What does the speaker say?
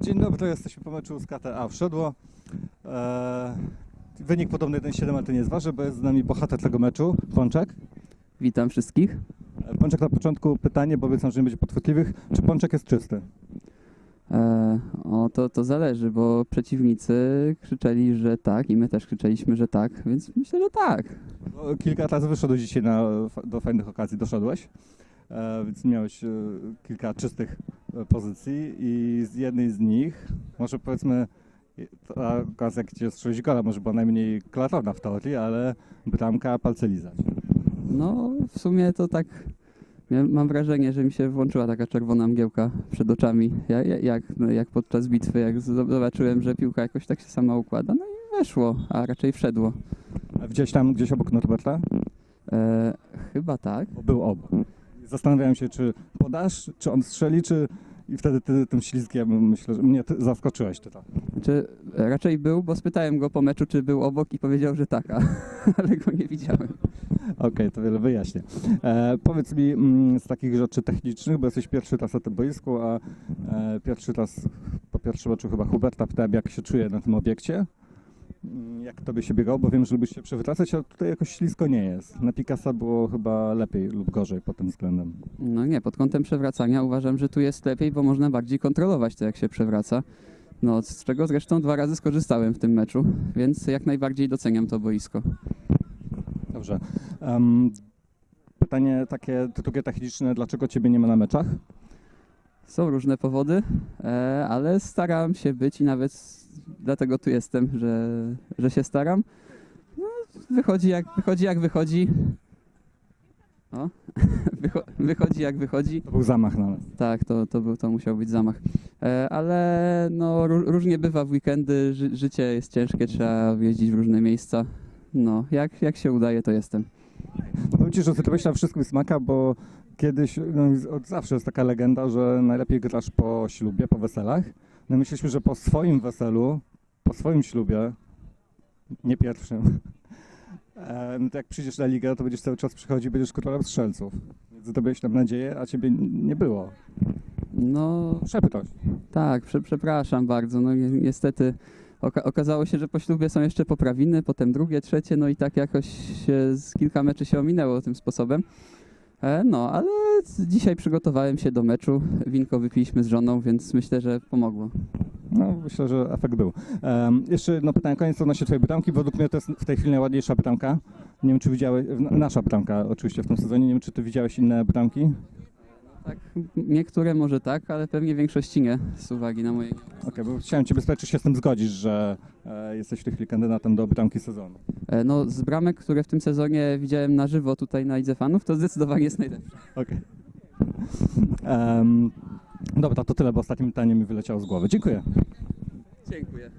Dzień dobry, jesteśmy po meczu z KTA Wszedło. E, wynik podobny 1-7, ale to nie ważne, bo jest z nami bohater tego meczu, Pączek. Witam wszystkich. E, Pączek na początku pytanie, bo obiecam, że nie będzie podchwytliwych. Czy Pączek jest czysty? E, o, to, to zależy, bo przeciwnicy krzyczeli, że tak i my też krzyczeliśmy, że tak, więc myślę, że tak. Bo Kilka razy wyszedłeś dzisiaj na, do fajnych okazji, doszedłeś, e, więc miałeś e, kilka czystych pozycji i z jednej z nich, może powiedzmy, ta okazja, gdzie strzelić gola, może była najmniej klarowna w teorii, ale bramka palce lizać. No, w sumie to tak. ja Mam wrażenie, że mi się włączyła taka czerwona mgiełka przed oczami, jak, jak, no, jak podczas bitwy, jak zobaczyłem, że piłka jakoś tak się sama układa, no i weszło, a raczej wszedło. A widziałeś tam gdzieś obok Norberta? E, chyba tak. Był obok. Zastanawiałem się, czy podasz, czy on strzeli, czy... I wtedy ty tym ślizgiem, myślę, że mnie ty zaskoczyłeś ty to. Znaczy, raczej był, bo spytałem go po meczu, czy był obok i powiedział, że tak, ale go nie widziałem. Okej, to wiele wyjaśnię. E, powiedz mi mm, z takich rzeczy technicznych, bo jesteś pierwszy raz na tym boisku, a e, pierwszy raz po pierwszym meczu chyba Huberta pytałem, jak się czuje na tym obiekcie. Tobie się biegało, bo wiem, że lubisz się przewracać, ale tutaj jakoś ślisko nie jest. Na Picasa było chyba lepiej lub gorzej pod tym względem. No nie, pod kątem przewracania uważam, że tu jest lepiej, bo można bardziej kontrolować to, jak się przewraca. No, z czego zresztą dwa razy skorzystałem w tym meczu, więc jak najbardziej doceniam to boisko. Dobrze. Em, pytanie takie drugie techniczne, dlaczego ciebie nie ma na meczach? Są różne powody, e, ale staram się być i nawet dlatego tu jestem, że, że się staram. No, wychodzi jak wychodzi, jak wychodzi. O, wycho- wychodzi jak wychodzi. To był zamach na nas. Tak, to, to, był, to musiał być zamach. E, ale no, ró- różnie bywa w weekendy, ży- życie jest ciężkie, trzeba jeździć w różne miejsca. No, jak, jak się udaje, to jestem. No powiem ci, że na wszystkim smaka, bo kiedyś, no od zawsze jest taka legenda, że najlepiej grasz po ślubie, po weselach. No myśleliśmy, że po swoim weselu, po swoim ślubie, nie pierwszym, e, no to jak przyjdziesz na ligę, to będziesz cały czas przychodził, będziesz królem strzelców. Więc zdobyłeś tam nadzieję, a ciebie nie było. No, Przepytać. tak, prze, przepraszam bardzo. No, ni- niestety oka- okazało się, że po ślubie są jeszcze poprawiny, potem drugie, trzecie, no i tak jakoś się z kilka meczy się ominęło tym sposobem. E, no, ale z- dzisiaj przygotowałem się do meczu, winko wypiliśmy z żoną, więc myślę, że pomogło. No, myślę, że efekt był. Um, jeszcze jedno pytanie, koniec odnośnie twojej bramki. Według mnie to jest w tej chwili najładniejsza bramka. Nie wiem, czy widziałeś, nasza bramka oczywiście w tym sezonie, nie wiem, czy ty widziałeś inne bramki? Tak, niektóre może tak, ale pewnie większości nie, z uwagi na moje... Okej, bo chciałem ciebie spytać, czy się z tym zgodzisz, że e, jesteś w tej chwili kandydatem do bramki sezonu. E, No, z bramek, które w tym sezonie widziałem na żywo tutaj na Idze Fanów, to zdecydowanie jest najlepsze. Okej. Em, dobra, to tyle, bo ostatnie pytanie mi wyleciało z głowy. Dziękuję. Dziękuję.